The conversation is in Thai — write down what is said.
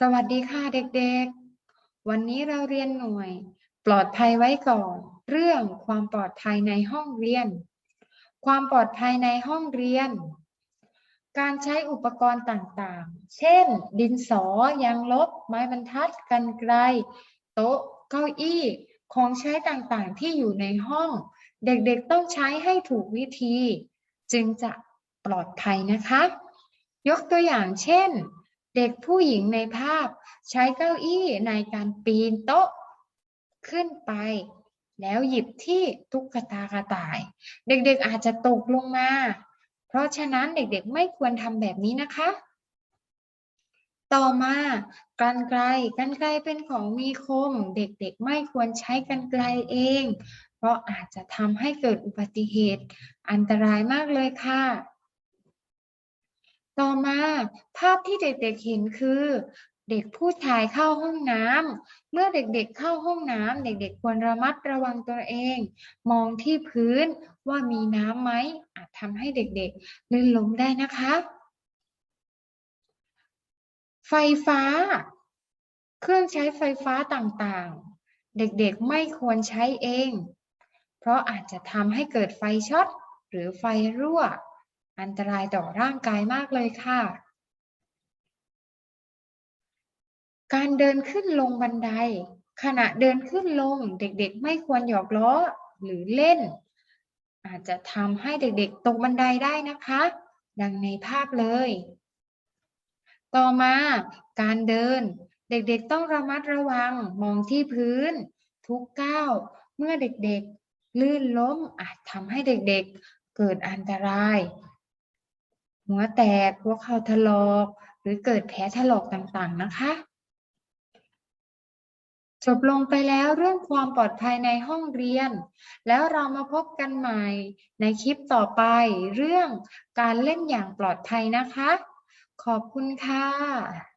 สวัสดีค่ะเด็กๆ วันนี้เราเรียนหน่วย ปลอดภัยไว้ก่อน เรื่องความปลอดภัยในห้องเรียน ความปลอดภัยในห้องเรียน การใช้อุปกรณ์ต่างๆ เช่น ดินสอยางลบ ไม้บรรทัดกรรไกรโต๊ะ เก้าอี้ ของใช้ต่างๆ ที่อยู่ในห้อง เด็กๆ ต้องใช้ให้ถูกวิธี จึงจะปลอดภัยนะคะ ยกตัวอย่างเช่น เด็กผู้หญิงในภาพใช้เก้าอี้ในการปีนโต๊ะขึ้นไป แล้วหยิบที่ตุ๊กตากระต่าย เด็กๆอาจจะตกลงมา เพราะฉะนั้นเด็กๆไม่ควรทำแบบนี้นะคะ ต่อมากันไกลกันไกลเป็นของมีคม เด็กๆไม่ควรใช้กันไกลเอง เพราะอาจจะทำให้เกิดอุบัติเหตุ อันตรายมากเลยค่ะ ต่อมาภาพที่เด็กๆเห็นคือ เด็กผู้ชายเข้าห้องน้ำเมื่อเด็กๆเข้าห้องน้ำเด็กๆควรระมัดระวังตัวเอง มองที่พื้นว่ามีน้ำไหมอาจทำให้เด็กๆลื่นล้มได้นะคะ ไฟฟ้า เครื่องใช้ไฟฟ้าต่างๆ เด็กๆไม่ควรใช้เอง เพราะอาจจะทำให้เกิดไฟช็อตหรือไฟรั่ว อันตรายต่อร่างกายมากเลยค่ะ การเดินขึ้นลงบันได ขณะเดินขึ้นลงเด็กๆ ไม่ควรหยอกล้อหรือเล่น อาจจะทำให้เด็กๆ ตกบันไดได้นะคะ ดังในภาพเลย ต่อมาการเดินเด็กๆ ต้องระมัดระวังมองที่พื้น ทุกก้าวเมื่อเด็กๆ ลื่นล้มอาจทำให้เด็กๆ เกิดอันตราย หัวแตกหัวเข่าถลอก หรือเกิดแผลถลอกต่างๆนะคะ จบลงไปแล้วเรื่องความปลอดภัยในห้องเรียน แล้วเรามาพบกันใหม่ในคลิปต่อไปเรื่องการเล่นอย่างปลอดภัยนะคะ ขอบคุณค่ะ